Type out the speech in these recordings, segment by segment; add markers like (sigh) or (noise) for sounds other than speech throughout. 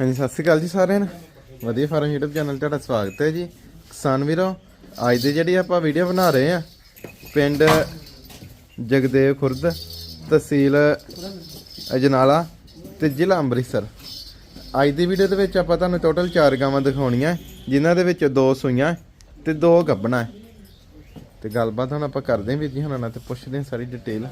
ਹਾਂਜੀ, ਸਤਿ ਸ਼੍ਰੀ ਅਕਾਲ ਜੀ ਸਾਰਿਆਂ ਨੂੰ। ਵਧੀਆ ਫਾਰਮ YouTube ਚੈਨਲ ਤੁਹਾਡਾ ਸਵਾਗਤ ਹੈ ਜੀ। ਕਿਸਾਨ ਵੀਰੋ, ਅੱਜ ਦੀ ਜਿਹੜੀ ਆਪਾਂ ਵੀਡੀਓ ਬਣਾ ਰਹੇ ਆ ਪਿੰਡ ਜਗਦੇਵ ਖੁਰਦ, ਤਹਿਸੀਲ ਅਜਨਾਲਾ ਤੇ ਜ਼ਿਲ੍ਹਾ ਅੰਮ੍ਰਿਤਸਰ। ਅੱਜ ਦੀ ਵੀਡੀਓ ਦੇ ਵਿੱਚ ਆਪਾਂ ਤੁਹਾਨੂੰ ਟੋਟਲ 4 ਗਾਵਾਂ ਦਿਖਾਉਣੀਆਂ, ਜਿਨ੍ਹਾਂ ਦੇ ਵਿੱਚ ਦੋ ਸੂਈਆਂ ਤੇ ਦੋ ਗੱਬਣਾ ਤੇ ਗੱਲਬਾਤ ਹੁਣ ਆਪਾਂ ਕਰਦੇ ਹਾਂ ਵੀਰ ਜੀ, ਹੁਣਾਂ ਨਾਲ ਤੇ ਪੁੱਛਦੇ ਹਾਂ ਸਾਰੀ ਡਿਟੇਲ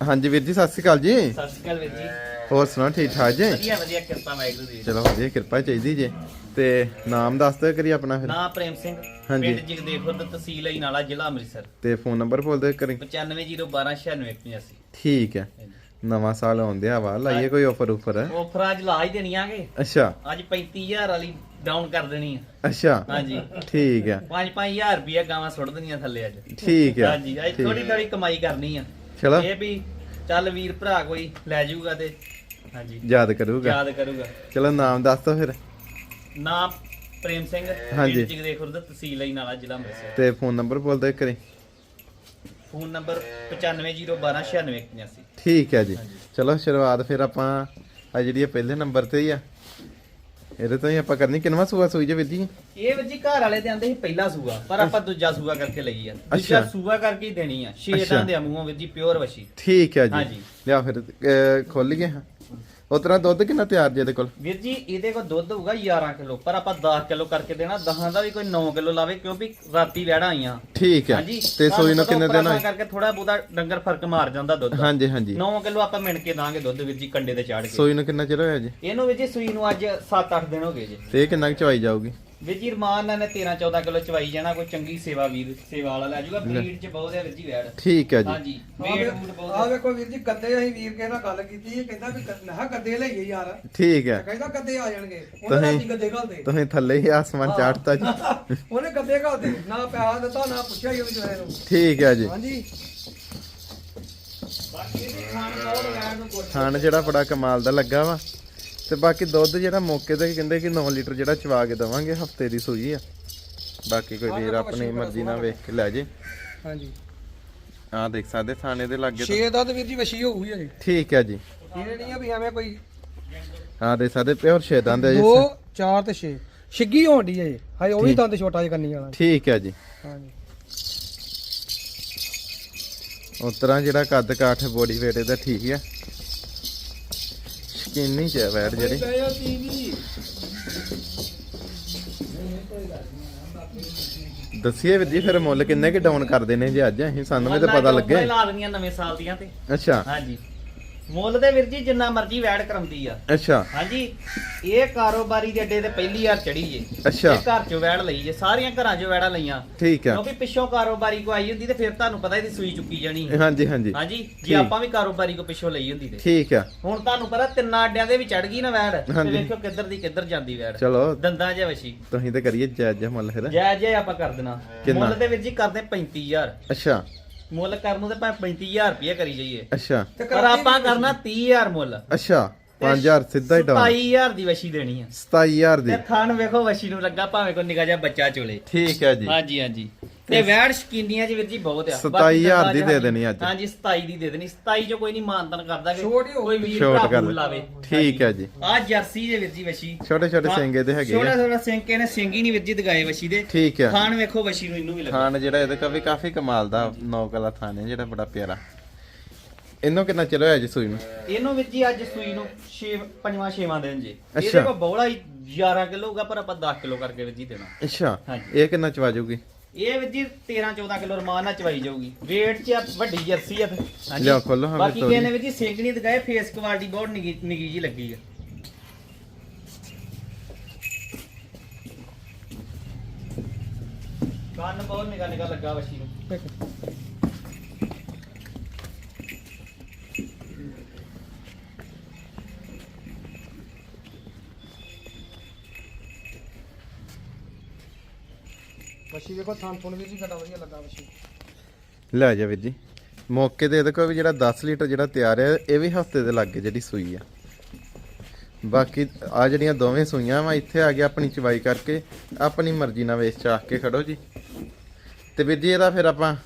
ਹਾਂਜੀ ਵੀਰ ਜੀ, ਸਤਿ ਸ਼੍ਰੀ ਅਕਾਲ ਜੀ। ਸਤਿ ਸ਼੍ਰੀ ਅਕਾਲ ਵੀਰ ਜੀ। ਹੋਰ ਸੁਣਾਓ ਠੀਕ ਠਾਕ ਜੀ? ਵਧੀਆ ਵਧੀਆ ਕਿਰਪਾ ਵਾਹਿਗੁਰੂ ਦੀ। ਚਲੋ ਵਧੀਆ ਕਿਰਪਾ ਚਾਹੀਦੀ ਜੇ। ਤੇ ਨਾਮ ਦੱਸ ਦਿਓ ਕਰੀ ਆਪਣਾ ਫਿਰ। ਨਾਮ ਪ੍ਰੇਮ ਸਿੰਘ ਹਾਂਜੀ। ਪਿੰਡ ਜਗਦੇਵਪੁਰ ਤਹਿਸੀਲ ਹੈ ਨਾਲਾ ਜ਼ਿਲ੍ਹਾ ਅੰਮ੍ਰਿਤਸਰ। ਤੇ ਫੋਨ ਨੰਬਰ ਬੋਲ ਦਿਓ ਕਰੀ 9501296185 ਠੀਕ ਹੈ। ਨਵਾਂ ਸਾਲ ਆਉਂਦੇ ਆ ਵਾ ਲਾਈਏ ਕੋਈ ਆਫਰ ਉਫਰ ਆਫਰ ਅੱਜ ਲਾ ਹੀ ਦੇਣੀਆਂਗੇ ਅੱਛਾ। ਅੱਜ 35000 ਵਾਲੀ ਡਾਊਨ ਕਰ ਦੇਣੀ ਆ। ਅੱਛਾ। ਹਾਂਜੀ। ਠੀਕ ਹੈ। 5-5000 ਰੁਪਇਆ ਗਾਵਾਂ ਸੁੱਟ ਦੇਣੀਆਂ ਥੱਲੇ ਅੱਜ। ਠੀਕ ਹੈ। ਹਾਂਜੀ ਅੱਜ ਠੀਕ। ਥੋੜੀ ਥੋੜੀ ਕਮਾਈ ਕਰਨੀ ਆ। ਚਲੋ। ਇਹ ਵੀ ਚੱਲ ਵੀਰ ਭਰਾ ਕੋਈ ਲੈ ਜਾਊਗਾ ਤੇ ਹਾਂਜੀ। ਯਾਦ ਕਰੂਗਾ। ਯਾਦ ਕਰੂਗਾ। ਚਲੋ ਨਾਮ ਦੱਸ ਦਿਓ ਫਿਰ। ਨਾਮ ਪ੍ਰੇਮ ਸਿੰਘ ਹਾਂਜੀ। ਪਿੰਡ ਜਗਦੇਵਪੁਰ ਤਹਿਸੀਲ ਹੈ ਨਾਲਾ ਜ਼ਿਲ੍ਹਾ ਅੰਮ੍ਰਿਤਸਰ। ਤੇ ਫੋਨ ਨੰਬਰ ਬੋਲ ਦਿਓ ਕਰੀ ਫੋਨ ਨੰਬਰ 9501296185 ਠੀਕ ਹੈ ਜੀ। ਚਲੋ ਸ਼ੁਰੂਆਤ ਫਿਰ ਆਪਾਂ ਆ ਜਿਹੜੀ ਇਹ ਪਹਿਲੇ ਨੰਬਰ ਤੇ ਹੀ ਆ। ਇਹਦੇ ਤੋਂ ਹੀ ਆਪਾਂ ਕਰਨੀ ਕਿੰਨਵਾ ਸੂਆ ਸੂਈ ਜੇ ਵੀਰ ਜੀ ਇਹ ਵੀਰ ਜੀ ਘਰ ਵਾਲੇ ਦੇ ਆਂਦੇ ਸੀ ਪਹਿਲਾ ਸੂਆ ਪਰ ਆਪਾਂ ਦੂਜਾ ਸੂਆ ਕਰਕੇ ਲਈ ਆ ਦੂਜਾ ਅੱਛਾ। ਸੂਆ ਕਰਕੇ ਹੀ ਦੇਣੀ ਆ। ਛੇ ਅੱਛਾ। ਤਾਂ ਦੇ ਮੂੰਹੋਂ ਵੀਰ ਜੀ ਪਿਓਰ ਵਸ਼ੀ ਠੀਕ ਹੈ ਜੀ। ਹਾਂਜੀ। ਲਿਆ ਫਿਰ ਅਹ, ਖੋਲੀਏ ਹਾਂ ਉਤਰਾ ਦੁੱਧ ਕਿੰਨਾ ਤਿਆਰ ਜੇ ਇਹਦੇ ਕੋਲ? ਵੀਰ ਜੀ ਇਹਦੇ ਕੋਲ ਦੁੱਧ ਹੋਊਗਾ 11 ਕਿਲੋ ਪਰ ਆਪਾਂ 10 ਕਿਲੋ ਕਰਕੇ ਦੇਣਾ। 10 ਦਾ ਵੀ ਕੋਈ 9 ਕਿਲੋ ਲਾਵੇ ਕਿਉਂਕਿ ਰਾਤੀ ਵੈੜਾ ਆਈਆਂ ਠੀਕ ਹੈ ਹਾਂਜੀ ਤੇ ਸੂਈ ਨੂੰ ਕਿੰਨੇ ਹੋਏ ਕਰਕੇ ਥੋੜਾ ਬਹੁਤਾ ਡੰਗਰ ਫ਼ਰਕ ਮਾਰ ਜਾਂਦਾ ਦੁੱਧ ਹਾਂਜੀ ਹਾਂਜੀ। 9 ਕਿਲੋ ਆਪਾਂ ਮਿਣ ਕੇ ਦਾਂਗੇ ਦੁੱਧ ਵੀਰ ਜੀ ਕੰਡੇ ਤੇ ਚਾੜ ਕੇ। ਸੂਈ ਨੂੰ ਕਿੰਨਾ ਚਿਰ ਹੋਇਆ ਜੀ? ਇਹਨੂੰ ਵੀਰ ਜੀ ਸੂਈ ਨੂੰ ਅੱਜ 7-8 ਦਿਨ ਹੋ ਗਏ ਜੀ। ਤੇ ਇਹ ਕਿੰਨਾ ਚਵਾਈ ਜਾਊਗੀ? ਵੀਰ ਜੀ ਰਮਾਨ ਨਾਲ 13 14 ਕਿਲੋ ਚਵਾਈ ਜਾਣਾ ਕੋਈ ਚੰਗੀ ਸੇਵਾ ਵੀਰ ਸੇਵਾ ਵਾਲਾ ਲੈ ਜਾਊਗਾ ਬਰੀਡ ਚ ਬਹੁਤ ਹੈ ਵੀਰ ਜੀ ਵੈੜ। ਠੀਕ ਹੈ ਜੀ। ਹਾਂਜੀ ਆ ਵੇਖੋ ਵੀਰ ਜੀ ਗੱਦੇ ਅਸੀਂ ਵੀਰ ਕੇ ਨਾਲ ਗੱਲ ਕੀਤੀ ਇਹ ਕਹਿੰਦਾ ਵੀ ਗ- ਮੈਂ ਕਿਹਾ ਗੱਦੇ ਲਈਏ ਯਾਰ। ਠੀਕ ਹੈ। ਕਹਿੰਦਾ ਗੱਦੇ ਆ ਜਾਣਗੇ ਉਹਨੇ ਤੁਸੀਂ- ਰਾਤੀ ਗੱਦੇ ਘਾਲਦੇ। ਤੁਸੀਂ ਥੱਲੇ ਹੀ ਆਸਮਾਨ ਚਾੜਤਾ ਜੀ। (laughs) ਉਹਨੇ ਗੱਦੇ ਘਾਲਦੇ ਨਾ ਪੈਸਾ ਦਿੱਤਾ ਨਾ ਪੁੱਛਿਆ ਹੀ ਉਹ ਵਿਚਾਰੇ ਨੂੰ। ਠੀਕ ਹੈ ਜੀ। ਹਾਂਜੀ। ਬਾਕੀ ਇਹਦੇ ਖਾਣ ਬਹੁਤ ਵੈੜ ਨੂੰ ਗੁੱਟ ਖਾਣ ਜਿਹੜਾ ਬੜਾ ਕਮਾਲ ਦਾ ਲੱਗਾ ਵਾ। ਤੇ ਬਾਕੀ ਦੁੱਧ ਜਿਹੜਾ ਮੌਕੇ ਤੇ ਕਹਿੰਦੇ ਕਿ 9 ਲੀਟਰ ਜਿਹੜਾ ਚਵਾ ਕੇ ਦਵਾਂਗੇ ਹਫ਼ਤੇ ਦੀ ਸੂਈ ਆ। ਬਾਕੀ ਕੋਈ ਵੀਰ ਆਪਣੀ ਮਰਜ਼ੀ ਨਾਲ ਵੇਖ ਕੇ ਲੈ ਜੇ। ਹਾਂਜੀ। ਆਹ ਦੇਖ ਸਕਦੇ ਥਾਣੇ ਦੇ ਲਾਗੇ। ਛੇ ਦਾ ਤੇ ਵੀਰ ਜੀ ਵਸ਼ੀ ਹੋਊਗੀ ਅਜੇ ਠੀਕ ਹੈ ਜੀ। ਇਹ ਨਹੀਂ ਆ ਵੀ ਐਵੇਂ ਕੋਈ ਆਹ ਦੇਖ ਸਕਦੇ ਪਿਓਰ ਛੇਦਾਂ ਦੇ ਜੀ 2 4 ਤੇ 6 ਛਿੱਗੀ ਹੋਣੀ ਅਜੇ ਹਾਏ ਉਹ ਵੀ। ਦੰਦ ਛੋਟਾ ਜਿਹਾ ਕਰਨੀ ਵਾਲਾ। ਠੀਕ ਹੈ ਜੀ। ਹਾਂਜੀ। ਉਤਰਾ ਜਿਹੜਾ ਕੱਦ ਕਾਠ ਬੋਡੀ weight ਇਹਦਾ ਠੀਕ ਆ। ਸ਼ਕੀਨੀ ਚ ਵੈਟ ਜਿਹੜੀ। ਦੱਸਿਏ ਵੀਰ ਜੀ ਫਿਰ ਮੁੱਲ ਕਿੰਨੇ ਕਿ ਡਾਊਨ ਕਰਦੇ ਨੇ ਜੀ ਅੱਜ? ਅਸੀਂ ਸਾਨੂੰ ਵੀ ਤਾਂ ਪਤਾ ਲੱਗੇ। ਲਾ ਦੇਣੀਆਂ ਨਵੇਂ ਸਾਲ ਦੀਆਂ ਤੇ। ਅੱਛਾ। ਹਾਂਜੀ। ਮੁੱਲ ਦੇ ਵੀਰ ਜੀ ਜਿੰਨਾ ਮਰਜ਼ੀ ਵੈੜ ਕਰਾਉਂਦੀ ਆ। ਅੱਛਾ। ਹਾਂਜੀ ਇਹ ਕਾਰੋਬਾਰੀ ਦੇ ਅੱਡੇ ਤੇ ਪਹਿਲੀ ਵਾਰ ਚੜੀ ਜੇ ਅੱਛਾ। ਇਹ ਘਰ ਚੋਂ ਵੈੜ ਲਈ ਜੇ ਸਾਰੀਆਂ ਘਰਾਂ ਚੋਂ ਵੈੜਾਂ ਲਈਆਂ। ਠੀਕ ਆ। ਕਿਉਂਕਿ ਪਿੱਛੋਂ ਕਾਰੋਬਾਰੀ ਕੋ ਆਈ ਹੁੰਦੀ ਤੇ ਫਿਰ ਤੁਹਾਨੂੰ ਪਤਾ ਇਹਦੀ ਸੂਈ ਚੁੱਕੀ ਜਾਣੀ ਹਾਂਜੀ ਹਾਂਜੀ। ਹਾਂਜੀ ਠੀਕ। ਜੇ ਆਪਾਂ ਵੀ ਕਾਰੋਬਾਰੀ ਕੋ ਪਿੱਛੋਂ ਲਈ ਹੁੰਦੀ ਤੇ। ਠੀਕ ਆ। ਹੁਣ ਤੁਹਾਨੂੰ ਪਤਾ ਤਿੰਨਾਂ ਅੱਡਿਆਂ ਦੇ ਵੀ ਚੜ ਗਈ ਨਾ ਵੈੜ ਤੇ ਹਾਂਜੀ। ਵੇਖੋ ਕਿੱਧਰ ਦੀ ਕਿੱਧਰ ਜਾਂਦੀ ਵੈੜ। ਚਲੋ। ਦੰਦਾਂ ਜੇ ਵਸ਼ੀ। ਤੁਸੀਂ ਤੇ ਕਰੀਏ ਜਾਇਜ਼ ਜਿਹਾ ਮੁੱਲ ਫਿਰ। ਜੈ ਜੈ ਆਪਾਂ ਕਰ ਦੇਣਾ। ਕਿੰਨਾ? ਮੁੱਲ ਦੇ ਵੀਰ ਜੀ ਕਰਦੇ 35000 ਅੱਛਾ। ਮੁੱਲ ਕਰਨ ਨੂੰ ਤੇ ਭਾਵੇਂ 35000 ਰੁਪਏ ਕਰੀ ਜਾਈਏ। ਅੱਛਾ। ਤੇ ਪਰ ਆਪਾਂ ਕਰਨਾ 30000 ਮੁੱਲ। ਅੱਛਾ 5000 ਸਿੱਧਾ ਹੀ ਡਾਊਨ 27000 ਦੀ ਵਸ਼ੀ ਦੇਣੀ ਆ। 27000 ਦੀ। ਤੇ ਥਣ ਵੇਖੋ ਵਸ਼ੀ ਨੂੰ ਲੱਗਾ ਭਾਵੇਂ ਕੋਈ ਨਿਕਾ ਜਿਹਾ ਬੱਚਾ ਚੋਲੇ। ਠੀਕ ਹੈ ਜੀ। ਹਾਂਜੀ ਹਾਂਜੀ। ਤੇ ਵੈੜ ਸ਼ਕੀਨੀਆਂ ਚ ਵੀਰ ਜੀ ਬਹੁਤ ਆ। 27,000 ਦੀ ਦੇ ਦੇਣੀ ਅੱਜ। ਹਾਂਜੀ 27 ਦੀ ਦੇ ਦੇਣੀ। 27 ਚ ਕੋਈ ਨਹੀਂ ਮਾਨਤਨ ਕਰਦਾ ਕਿ ਹੀ। ਕੋਈ ਵੀਰ ਛੋਟ ਭਰਾ ਕਰ ਲਾਵੇ ਠੀਕ ਹੈ ਜੀ। ਆ ਜਰਸੀ ਦੇ ਵੀਰ ਜੀ ਵਸ਼ੀ। ਛੋਟੇ ਛੋਟੇ ਸਿੰਗੇ ਦੇ ਹੈਗੇ ਛੋਟਾ ਆ। ਛੋਟਾ ਸਿੰਕੇ ਨੇ ਸਿੰਗੀ ਨਹੀਂ ਵੀਰ ਜੀ ਦਗਾਏ ਵਸ਼ੀ ਦੇ। ਠੀਕ ਹੈ। ਖਾਣ ਵੇਖੋ ਵਸ਼ੀ ਨੂੰ ਇਹਨੂੰ ਵੀ ਲੱਗਾ। ਖਾਨ ਜਿਹੜਾ ਇਹਦੇ ਕਾ ਵੀ ਕਾਫੀ ਕਮਾਲ ਦਾ ਨੌਕਲਾ ਥਾਨ ਹੈ ਜਿਹੜਾ ਬੜਾ ਪਿਆਰਾ। ਇਹਨੂੰ ਕਿੰਨਾ ਚਿਰ ਹੋਇਆ ਜੀ ਸੂਈ ਨੂੰ? ਇਹਨੂੰ ਵੀਰ ਜੀ ਅੱਜ ਸੂਈ ਨੂੰ 6 ਪੰਜਵਾਂ ਛੇਵਾਂ ਦਿਨ ਜੀ। ਅੱਛਾ। ਇਹਦੇ ਕੋਲ ਬੌਲਾ ਹੀ 11 ਕਿਲੋ ਹੋਊਗਾ ਪਰ ਆਪਾਂ 10 ਕਿਲੋ ਕਰਕੇ ਵੀਰ ਜੀ ਦੇਣਾ। ਅੱਛਾ। ਹਾਂਜੀ। ਇਹ ਕਿੰਨਾ ਚਵਾ ਜਾਊਗੀ ਇਹ ਵੀਰ ਜੀ 13 14 ਕਿਲੋ ਰਮਾਨ ਨਾਲ ਚਵਾਈ ਜਾਊਗੀ। weight 'ਚ ਆ ਵੱਡੀ ਜਰਸੀ ਆ ਹਾਂਜੀ। ਲਿਆਓ ਖੋਲੋ ਹਾਂ ਬਾਕੀ ਫਿਰ ਕਹਿੰਦੇ ਵੀਰ ਜੀ ਸਿੰਗਣੀ ਦਿਖਾਏ ਫੇਸ ਕੁਆਲਿਟੀ ਬਹੁਤ ਨਿੱਗੀ ਨਿੱਗੀ ਜੀ ਲੱਗੀ ਆ। ਕੰਨ ਬਹੁਤ ਨਿੱਗਾ ਨਿੱਗਾ ਲੱਗਾ ਵਸ਼ੀ ਨੂੰ। ਵਸ਼ੀ ਵੇਖੋ, ਥਾਂ ਫੋਨ ਵੀਰ ਜੀ ਕਿੰਨਾ ਵਧੀਆ ਲੱਗਾ ਵਸ਼ੀ। ਲੈ ਜਾ ਵੀਰ ਜੀ। ਮੌਕੇ ਤੇ ਇਹਦੇ ਕੋਲ ਵੀ ਜਿਹੜਾ 10 ਲੀਟਰ ਜਿਹੜਾ ਤਿਆਰ ਹੈ, ਇਹ ਵੀ ਹਫ਼ਤੇ ਦੇ ਲੱਗੇ ਜਿਹੜੀ ਸੂਈ ਆ। ਬਾਕੀ ਆ ਜਿਹੜੀਆਂ ਦੋਵੇਂ ਸੂਈਆਂ ਵਾ, ਇੱਥੇ ਆ ਗਿਆ ਆਪਣੀ ਚਵਾਈ ਕਰਕੇ, ਆਪਣੀ ਮਰਜ਼ੀ ਨਾਲ ਵੇਚ ਚਾਹ ਕੇ ਖੜੋ ਜੀ। ਤੇ ਵੀਰ ਜੀ, ਇਹਦਾ ਫਿਰ ਆਪਾਂ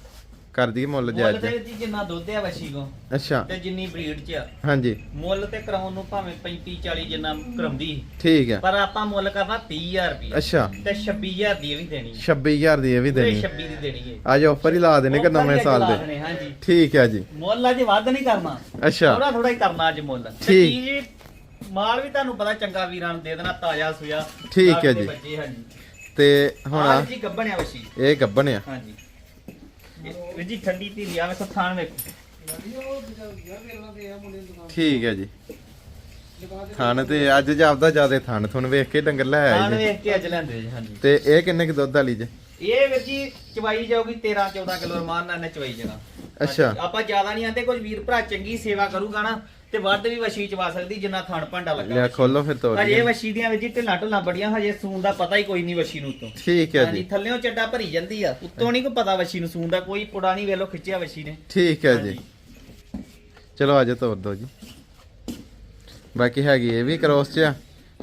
ਕਰ ਦਈਏ ਮੁੱਲ ਮੁੱਲ ਜਾਇਜ਼ ਤੇ ਜੀ ਜਿੰਨਾ ਦੁੱਧ ਆ ਵਸ਼ੀ ਕੋ ਅੱਛਾ। ਤੇ ਜਿੰਨੀ ਬਰੀਡ ਚ ਆ। ਹਾਂਜੀ। ਮੁੱਲ ਤੇ ਕਰਾਉਣ ਨੂੰ ਭਾਵੇਂ 35 40 ਜਿੰਨਾ ਕਰਾਉਂਦੀ ਠੀਕ ਹੈ। ਪਰ ਆਪਾਂ ਮੁੱਲ ਕਰਨਾ 30000 ਰੁਪਏ ਅੱਛਾ। ਤੇ 26000 ਦੀ ਇਹ ਵੀ ਦੇਣੀ 26000 ਦੀ ਇਹ ਵੀ ਦੇਣੀ 26 ਦੀ ਦੇਣੀ ਹੈ। ਅੱਜ ਆਫਰ ਹੀ ਲਾ ਦੇਣੇ ਕਿ ਨਵੇਂ ਸਾਲ ਲਾ ਦੇ। ਦੇਣੇ, ਹਾਂਜੀ। ਠੀਕ ਹੈ ਜੀ। ਮੁੱਲ ਅੱਜ ਵੱਧ ਨਹੀਂ ਕਰਨਾ। ਅੱਛਾ। ਥੋੜਾ ਥੋੜਾ ਹੀ ਕਰਨਾ ਅੱਜ ਮੁੱਲ। ਤੇ ਠੀਕ। ਚੀਜ਼ ਮਾਲ ਵੀ ਤੁਹਾਨੂੰ ਪਤਾ ਚੰਗਾ ਵੀਰਾਂ ਨੂੰ ਦੇ ਦੇਣਾ ਤਾਜ਼ਾ ਸੁਆ ਠੀਕ ਹੈ ਜੀ। ਹਾਂਜੀ। ਤੇ ਹੁਣ ਆ ਜੀ ਗੱਬਣਿਆ ਵਸ਼ੀ। ਇਹ ਗੱਬਣ ਆ ਹਾਂਜੀ। ਵੀਰ ਜੀ ਠੰਡੀ ਧੀਰੀ ਆ ਵੇਖੋ ਥਾਣ ਵੇਖੋ। ਠੀਕ ਹੈ ਜੀ। ਥਣ ਤੇ ਅੱਜ ਜਾਪਦਾ ਜਿਆਦੇ ਥਣ ਥੁਣ ਵੇਖ ਕੇ ਡੰਗਰ ਲੈ ਥਾਣ ਆਏ ਜੀ। ਵੇਖ ਕੇ ਅੱਜ ਲੈਂਦੇ ਜੀ ਹਾਂਜੀ। ਤੇ ਇਹ ਕਿੰਨੇ ਕੁ ਦੁੱਧ ਵਾਲੀ ਜੇ? ਇਹ ਵੀਰ ਜੀ ਚਵਾਈ ਜਾਊਗੀ 13 14 ਕਿਲੋ ਰਮਾਨ ਨਾਲ ਇਹਨੇ ਚਵਾਈ ਜਾਣਾ। ਅੱਛਾ। ਹਾਂਜੀ, ਆਪਾਂ ਜ਼ਿਆਦਾ ਨਹੀਂ ਆਂਦੇ ਕੋਈ ਵੀਰ ਭਰਾ ਚੰਗੀ ਸੇਵਾ ਕਰੂਗਾ ਨਾ ਤੇ ਵੱਧ ਵੀ ਵਸ਼ੀ ਚਵਾ ਸਕਦੀ ਜਿੰਨਾ ਥਣ ਭਾਂਡਾ ਲੱਗਾ ਲਿਆ ਵਸ਼ੀ। ਖੋਲੋ ਫਿਰ ਤੋੜ ਹਜੇ ਵਸ਼ੀ ਦੀਆਂ ਵਿੱਚ ਢਿੱਲਾਂ ਢੁੱਲਾਂ ਬੜੀਆਂ ਹਜੇ ਸੂਨ ਦਾ ਪਤਾ ਹੀ ਕੋਈ ਨਹੀਂ ਵਸ਼ੀ ਨੂੰ ਉੱਤੋਂ। ਠੀਕ ਹੈ ਹਾਂਜੀ ਜੀ। ਥੱਲਿਓਂ ਚੱਡਾ ਭਰੀ ਜਾਂਦੀ ਆ ਉੱਤੋਂ ਨਹੀਂ ਕੋਈ ਪਤਾ ਵਸ਼ੀ ਨੂੰ ਸੂਨ ਦਾ ਕੋਈ ਪੁੜਾ ਨਹੀਂ ਵੇਲੋ ਖਿੱਚਿਆ ਵਸ਼ੀ ਨੇ। ਠੀਕ ਹੈ ਜੀ। ਚਲੋ ਅੱਜ ਤੋੜ ਦੋ ਜੀ। ਬਾਕੀ ਹੈਗੀ ਇਹ ਵੀ ਕ੍ਰੋਸ ਚ ਆ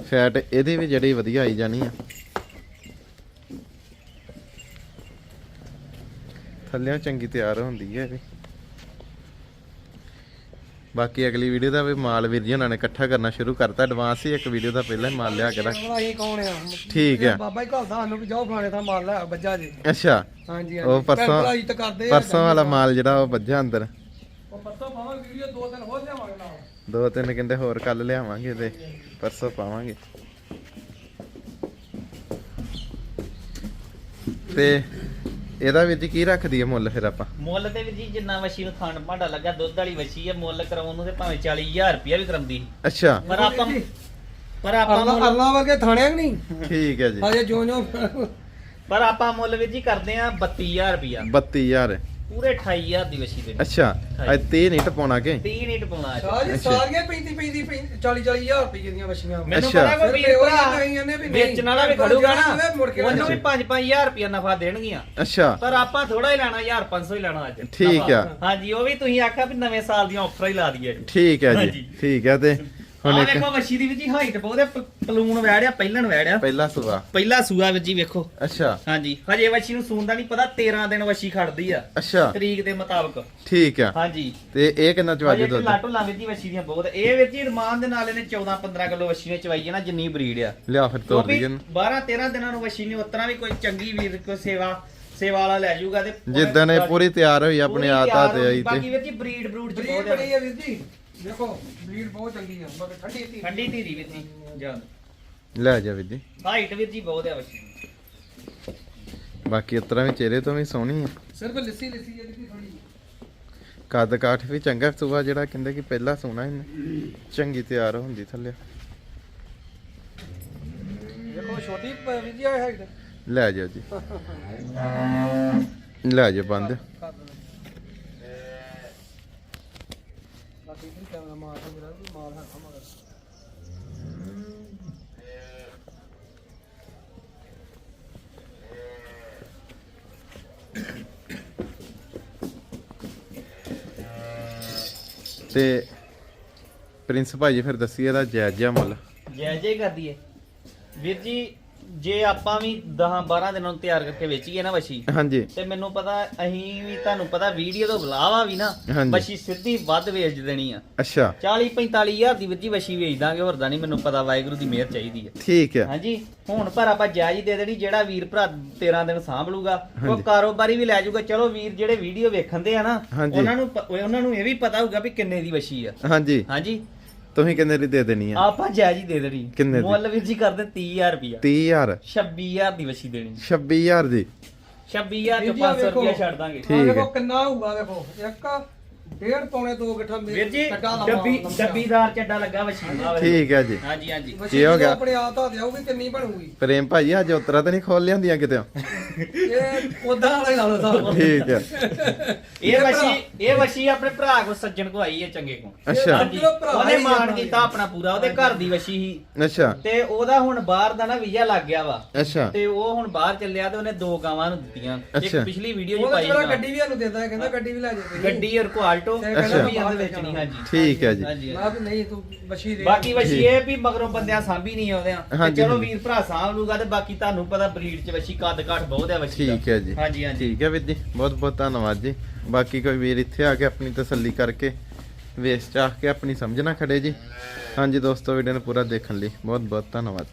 ਫੈਟ ਇਹਦੀ ਵੀ ਜਿਹੜੀ ਵਧੀਆ ਆਈ ਜਾਣੀ ਆ। ਥੱਲਿਓਂ ਚੰਗੀ ਤਿਆਰ ਹੁੰਦੀ ਹੈ ਇਹ ਵੀ। ਬਾਕੀ ਅਗਲੀ ਵੀਡੀਓ ਦਾ ਵੀ ਮਾਲ ਵੀਰ ਜੀ ਉਹਨਾਂ ਨੇ ਇਕੱਠਾ ਕਰਨਾ ਸ਼ੁਰੂ ਕਰਤਾ। ਐਡਵਾਂਸ ਹੀ ਇੱਕ ਵੀਡੀਓ ਦਾ ਪਹਿਲਾਂ ਹੀ ਮਾਲ ਲਿਆ ਕੇ ਰੱਖ ਕੌਣ ਆ? ਠੀਕ ਆ। ਬਾਬਾ ਹੀ ਘਲਦਾ ਸਾਨੂੰ ਵੀ ਜਾਓ ਫਲਾਣੇ ਥਾਂ ਮਾਰ ਲੈ ਬੱਜਾ ਜੀ। ਅੱਛਾ। ਹਾਂਜੀ ਉਹ ਪਰਸੋਂ- ਵਾਲਾ ਮਾਲ ਜਿਹੜਾ ਉਹ ਵੱਜਾ ਅੰਦਰ। ਉਹ ਪਰਸੋਂ ਪਾਵਾਂ ਵੀਡੀਓ ਦੋ ਦਿਨ ਹੋਰ ਲਿਆਵਾਂਗੇ ਨਾਲ। ਦੋ ਤਿੰਨ ਕਿੰਦੇ ਹੋਰ ਕੱਲ ਲਿਆਵਾਂਗੇ ਤੇ ਪਰਸੋਂ ਪਾਵਾਂਗੇ। ਤੇ ਇਹਦਾ ਵਿੱਚ ਕੀ ਰੱਖਦੀ ਹੈ ਮੁੱਲ ਫਿਰ ਆਪਾਂ? ਮੁੱਲ ਤੇ ਵੀ ਜੀ ਜਿੰਨਾ ਵਸ਼ੀ ਨੂੰ ਖਾਣ ਭਾਂਡਾ ਲੱਗਾ ਦੁੱਧ ਵਾਲੀ ਵਸ਼ੀ ਆ ਮੁੱਲ ਕਰਾਉਣ ਨੂੰ ਤੇ ਭਾਵੇਂ 40000 ਰੁਪਇਆ ਵੀ ਕਰਾਉਂਦੀ ਅੱਛਾ। ਪਰ ਆਪਾਂ ਪਰ ਆਪਾਂ ਅੱਲਾ ਮੁੱਲ ਅੱਲਾ ਵਰਗੇ ਥਾਣਿਆਂ ਕਿ ਨਹੀਂ? ਠੀਕ ਹੈ ਜੀ। ਹਜੇ ਜੋ ਜੋ ਪਰ ਆਪਾਂ ਮੁੱਲ ਵੀਰ ਜੀ ਕਰਦੇ ਆ 32000 ਰੁਪਇਆ। 32000 ਪੂਰੇ 28000 ਦੀ ਵਸ਼ੀ ਦੇ ਅੱਛਾ ਅੱਜ 30 ਨਹੀਂ ਟਪਾਉਣਾ ਕਿ 30 ਨਹੀਂ ਟਪਾਉਣਾ ਅੱਜ। ਅੱਛਾ। ਸਾਰੀਆਂ 35 35 40 40 ਹਜ਼ਾਰ ਰੁਪਏ ਦੀਆਂ ਵਸ਼ੀਆਂ ਮੈਨੂੰ। ਪਤਾ ਕੋਈ ਵੀਰ ਭਰਾ ਵੇਚਣ ਵਾਲਾ ਵੀ ਖੜੂਗਾ ਨਾ ਉਹਨੂੰ ਵੀ ਅੱਛਾ। 5-5000 ਰੁਪਇਆ ਨਫਾ ਦੇਣਗੀਆਂ ਅੱਛਾ ਪਰ ਆਪਾਂ ਥੋੜਾ ਹੀ ਲੈਣਾ 1500 ਹੀ ਲੈਣਾ ਅੱਜ ਠੀਕ। ਆ। ਹਾਂਜੀ ਉਹ ਵੀ ਤੁਸੀਂ ਆਖਿਆ ਵੀ ਨਵੇਂ ਸਾਲ ਦੀਆਂ ਆਫਰ ਹੀ ਲਾ ਦਈਏ ਠੀਕ ਹੈ ਜੀ ਹਾਂਜੀ। ਠੀਕ ਹੈ ਤੇ ਹੁਣ ਆ ਇੱਕ ਵੇਖੋ ਵਸ਼ੀ ਦੀ ਵੀ ਜੀ ਹਾਈਟ ਬਹੁਤ ਹੈ ਪ- ਪਲੂਣ ਵੈੜਿਆ ਪਹਿਲਣ ਵੈੜਿਆ। ਪਹਿਲਾ ਸੁਆ। ਪਹਿਲਾ ਸੂਆ ਵਿੱਚ ਜੀ ਵੇਖੋ। ਅੱਛਾ। ਹਾਂਜੀ। ਹਜੇ ਵਸ਼ੀ ਨੂੰ ਸੂਣ ਦਾ ਨਹੀਂ ਪਤਾ 13 ਦਿਨ ਵਸ਼ੀ ਖੜਦੀ ਆ। ਅੱਛਾ। ਤਰੀਕ ਦੇ ਮੁਤਾਬਕ। ਠੀਕ ਆ। ਹਾਂਜੀ। ਤੇ ਇਹ ਕਿੰਨਾ ਚਵਾਜੂ ਦੁੱਧ? ਢੁੱਲਾ ਵਿੱਚ ਜੀ ਵਸ਼ੀ ਦੀਆਂ ਬਹੁਤ। ਇਹ ਵਿੱਚ ਜੀ ਰਮਾਨ ਦੇ ਨਾਲ ਇਹਨੇ 14 15 ਕਿਲੋ ਵਸ਼ੀ ਨੇ ਚਵਾਈ ਹੈ ਨਾ ਜਿੰਨੀ ਬਰੀਡ ਆ। ਲਿਆ ਫਿਰ ਤੋੜ ਕਿਉਂਕਿ ਇਹਨੂੰ। 12 13 ਦਿਨਾਂ ਨੂੰ ਵਸ਼ੀ ਨੇ ਉਤਰਾ ਵੀ ਕੋਈ ਚੰਗੀ ਵੀਰ ਕੋਈ ਸੇਵਾ ਸੇਵਾ ਵਾਲਾ ਲੈ ਜਾਊਗਾ ਤੇ ਜਿੱਦਾਂ ਇਹ ਪੂਰੀ ਤਿਆਰ ਹੋਈ ਆਪਣੇ ਪੂਰੀ ਆਤਾ ਤਿਆਰ ਤੇ ਹੋਊਗੀ। ਆਈ ਬਾਕੀ ਤੇ ਵੀਰ ਜੀ ਬਰੀਡ ਬਰੂਡ ਚ ਬਰੀਡ ਬਹੁਤ ਬੜੀ ਆ ਹੈ ਵੀਰ ਜੀ। ਦੇਖੋ ਬਰੀਡ ਬਹੁਤ ਚੰਗੀ ਆ ਮਗਰ ਠੰਡੀ ਤੀ ਠੰਡੀ ਧੀਰੀ ਵਿੱਚ ਜੀ ਜਾਂ ਲੈ ਜਾ ਵੀਰ ਜੀ। ਹਾਈਟ ਵੀਰ ਜੀ ਬਹੁਤ ਆ ਵਸ਼ੀ ਦੀ। ਬਾਕੀ ਉਤਰਾ ਵੀ ਚਿਹਰੇ ਤੋਂ ਵੀ ਸੋਹਣੀ ਆ। ਸਿਰਫ ਲੱਸੀ ਲੱਸੀ ਜਿਹੜੀ ਥੋੜੀ ਕੱਦ ਕਾਠ ਵੀ ਚੰਗਾ ਸੂਆ ਜਿਹੜਾ ਕਹਿੰਦੇ ਕਿ ਪਹਿਲਾ ਸੋਹਣਾ ਇਹਨੇ ਚੰਗੀ ਤਿਆਰ ਹੁੰਦੀ ਥੱਲੇ। ਦੇਖੋ ਛੋਟੀ ਵੀਰ ਜੀ ਹਾਈਟ ਲੈ ਜਾ ਜੀ। ਲੈ ਜਾ ਬੰਦ ਬਾਕੀ ਵੀ ਕੈਮਰਾ ਮਾਰ ਮੇਰਾ ਵੀ ਮਾਲ ਹੈ ਮਗਰ। ਤੇ ਪ੍ਰਿੰਸ ਭਾਜੀ ਫਿਰ ਦੱਸੀ ਇਹਦਾ ਜਾਇਜ਼ ਜਿਹਾ ਮੁੱਲ। ਜੈ ਜੈ ਕਰ ਦਈਏ ਵੀਰ ਜੀ ਜੇ ਆਪਾਂ ਵੀ 10 12 ਦਿਨਾਂ ਨੂੰ ਤਿਆਰ ਕਰਕੇ ਵੇਚੀਏ ਨਾ ਵਸ਼ੀ ਹਾਂਜੀ। ਤੇ ਮੈਨੂੰ ਪਤਾ ਅਸੀਂ ਵੀ ਤੁਹਾਨੂੰ ਪਤਾ ਵੀਡੀਓ ਤੋਂ ਬੁਲਾਵਾ ਵੀ ਨਾ ਹਾਂਜੀ। ਵਸ਼ੀ ਸਿੱਧੀ ਵੱਧ ਵੇਚ ਦੇਣੀ ਆ। ਅੱਛਾ। 40 45 ਹਜ਼ਾਰ ਦੀ ਜੀ ਵਸ਼ੀ ਵੇਚ ਦਾਂਗੇ ਹੋਰ ਦਾ ਨਹੀਂ ਮੈਨੂੰ ਪਤਾ ਵਾਹਿਗੁਰੂ ਦੀ ਮਿਹਰ ਚਾਹੀਦੀ ਹੈ ਠੀਕ ਹੈ ਹਾਂਜੀ ਹੁਣ ਪਰ ਆਪਾਂ ਜਾਇਜ਼ ਹੀ ਦੇ ਦੇਣੀ ਜਿਹੜਾ ਵੀਰ ਭਰਾ 13 ਦਿਨ ਸਾਂਭ ਲੂਗਾ ਉਹ ਹਾਂਜੀ। ਕਾਰੋਬਾਰੀ ਵੀ ਲੈ ਜਾਊਗਾ। ਚਲੋ ਵੀਰ ਜਿਹੜੇ ਵੀਡੀਓ ਵੇਖਣ ਦੇ ਆ ਨਾ ਹਾਂਜੀ। ਉਹਨਾਂ ਨੂੰ ਪ- ਉਹਨਾਂ ਨੂੰ ਇਹ ਵੀ ਪਤਾ ਹੋਊਗਾ ਵੀ ਕਿੰਨੇ ਦੀ ਵਸ਼ੀ ਆ। ਹਾਂਜੀ। ਹਾਂਜੀ। ਤੁਸੀਂ ਕਿੰਨੇ ਦੀ ਦੇ ਦੇਣੀ ਆ? ਆਪਾਂ ਜਾਇਜ਼ ਹੀ ਦੇ ਦੇਣੀ। ਕਿੰਨੇ ਦੀ? ਮੁੱਲ ਵੀਰ ਜੀ ਕਰਦੇ 30000 ਰੁਪਿਆ 30000 26000 ਦੀ ਵਸ਼ੀ ਦੇਣੀ। 26000 ਦੀ? 26000 ਚ ਵੀਰ ਜੀ, ਆਹ 500 ਰੁਪਿਆ ਵੇਖੋ। ਛੱਡ ਦਾਂਗੇ। ਠੀਕ ਆਹ ਹੈ। ਦੇਖੋ ਕਿੰਨਾ ਹੋਊਗਾ ਦੇਖੋ ਇੱਕ ਡੇਢ ਪੌਣੇ ਦੋ ਗਿੱਠਾ ਮੇਰੇ ਵੀਰ ਜੀ ਡੱਬੀ। ਡੱਬੀਦਾਰ ਚੱਡਾ ਲੱਗਾ ਵਸ਼ੀ ਦਾ ਠੀਕ ਹੈ ਜੀ। ਹਾਂਜੀ ਹਾਂਜੀ। ਕੀ ਹੋ ਗਿਆ? ਆਪਣੇ ਆਪ ਤਾਂ ਦਿਆਉਗੀ ਕਿੰਨੀ ਬਣੂਗੀ। ਪ੍ਰੇਮ ਭਾਜੀ ਅੱਜ ਉਤਰਾ ਤਾਂ ਨਹੀਂ ਖੋਲ ਲਿਆਂਦੀਆਂ ਕਿਤੇ? ਇਹ ਉਦਾਂ ਵਾਲਾ ਹੀ ਲਾ ਲਓ ਸਾਹਿਬ ਠੀਕ ਹੈ। ਇਹ ਵਸ਼ੀ ਇਹ ਵਸ਼ੀ ਆਪਣੇ ਭਰਾ ਕੋ ਸੱਜਣ ਕੋ ਆਈ ਹੈ ਚੰਗੇ ਕੋ। ਅੱਛਾ। ਉਹਨੇ ਹੀ ਮਾਣ ਆਪਣਾ ਕੀਤਾ ਆਪਣਾ ਪੂਰਾ ਉਹਦੇ ਘਰ ਦੀ ਵਸ਼ੀ ਸੀ ਅੱਛਾ। ਤੇ ਉਹਦਾ ਹੁਣ ਬਾਹਰ ਦਾ ਨਾ ਵੀਜ਼ਾ ਲੱਗ ਗਿਆ ਵਾ। ਅੱਛਾ। ਤੇ ਉਹ ਹੁਣ ਬਾਹਰ ਚੱਲਿਆ ਤੇ ਉਹਨੇ ਦੋ ਗਾਵਾਂ ਨੂੰ ਦਿੱਤੀਆਂ। ਇੱਕ। ਪਿਛਲੀ ਵੀਡੀਓ 'ਚ ਉਹ ਪਾਈ ਜਿਹੜਾ ਗਾਂ। ਗੱਡੀ ਵੀ ਸਾਨੂੰ ਦਿੰਦਾ ਹੈ ਕਹਿੰਦਾ ਗੱਡੀ ਵੀ ਲੈ ਤੁਸੀਂ। ਗੱਡੀ ਔਰ ਕੁਆਲਿਟੀ ਵੀ ਇਹਦੇ ਵਿੱਚ ਨਹੀਂ ਹਾਂਜੀ। ਠੀਕ ਹੈ ਜੀ। ਹਾਂਜੀ ਮੈਂ ਵੀ ਨਹੀਂ ਤੂੰ ਬਸ਼ੀ ਦੇ ਬਾਕੀ ਵਸ਼ੀ ਇਹ ਵੀ ਮਗਰੋਂ ਬੰਦਿਆਂ ਸਾਂਭੀ ਨਹੀਂ ਆਉਂਦੇ ਆ। ਹਾਂਜੀ, ਚਲੋ ਹਾਂਜੀ। ਵੀਰ ਭਰਾ ਸਾਂਭ ਲੂਗਾ ਤੇ ਬਾਕੀ ਤੁਹਾਨੂੰ ਪਤਾ ਬਰੀਡ ਚ ਵਸ਼ੀ ਕੱਦ ਘੱਟ ਬਹੁਤ ਹੈ ਵਸ਼ੀ ਦਾ। ਠੀਕ ਹੈ ਜੀ। ਹਾਂਜੀ ਹਾਂਜੀ। ਠੀਕ ਹੈ ਵੀਰ ਜੀ। ਬਹੁਤ ਬਹੁਤ ਧੰਨਵਾਦ ਜੀ। ਬਾਕੀ ਕੋਈ ਵੀਰ ਇੱਥੇ ਆ ਕੇ ਆਪਣੀ ਤਸੱਲੀ ਕਰਕੇ ਵੇਸ ਚਾਹ ਕੇ ਆਪਣੀ ਸਮਝ ਨਾ ਖੜੇ ਜੀ। ਹਾਂਜੀ ਦੋਸਤੋ ਵੀਡੀਓ ਨੂੰ ਪੂਰਾ ਦੇਖਣ ਲਈ ਬਹੁਤ ਬਹੁਤ ਧੰਨਵਾਦ।